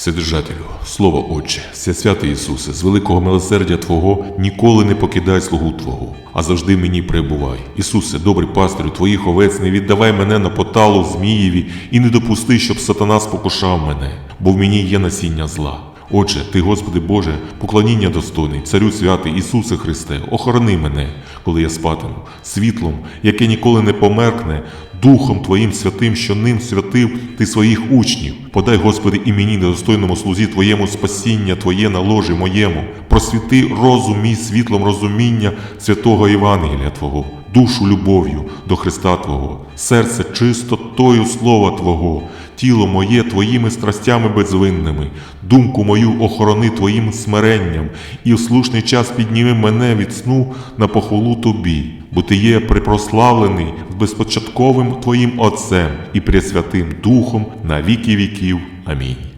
Вседержателю, слово Отче, святий Ісусе, з великого милосердя Твого ніколи не покидай слугу Твого, а завжди мені перебувай. Ісусе, добрий пастирю Твоїх овець, не віддавай мене на поталу Змієві і не допусти, щоб сатана спокушав мене, бо в мені є насіння зла. Отже, Ти, Господи Боже, поклоніння достойний, Царю святий Ісусе Христе, охорони мене, коли я спатиму, світлом, яке ніколи не померкне, Духом Твоїм святим, що ним святив Ти своїх учнів. Подай, Господи, і мені, недостойному слузі Твоєму спасіння Твоє на ложі моєму, просвіти розум мій світлом розуміння святого Євангелія Твого, душу любов'ю до Христа Твого, серце чистотою Слова Твого, тіло моє Твоїми страстями безвинними, думку мою охорони Твоїм смиренням, і в слушний час підніми мене від сну на похвалу Тобі, бо Ти є припрославлений безпочатковим Твоїм Отцем і Пресвятим Духом на віки віків. Амінь.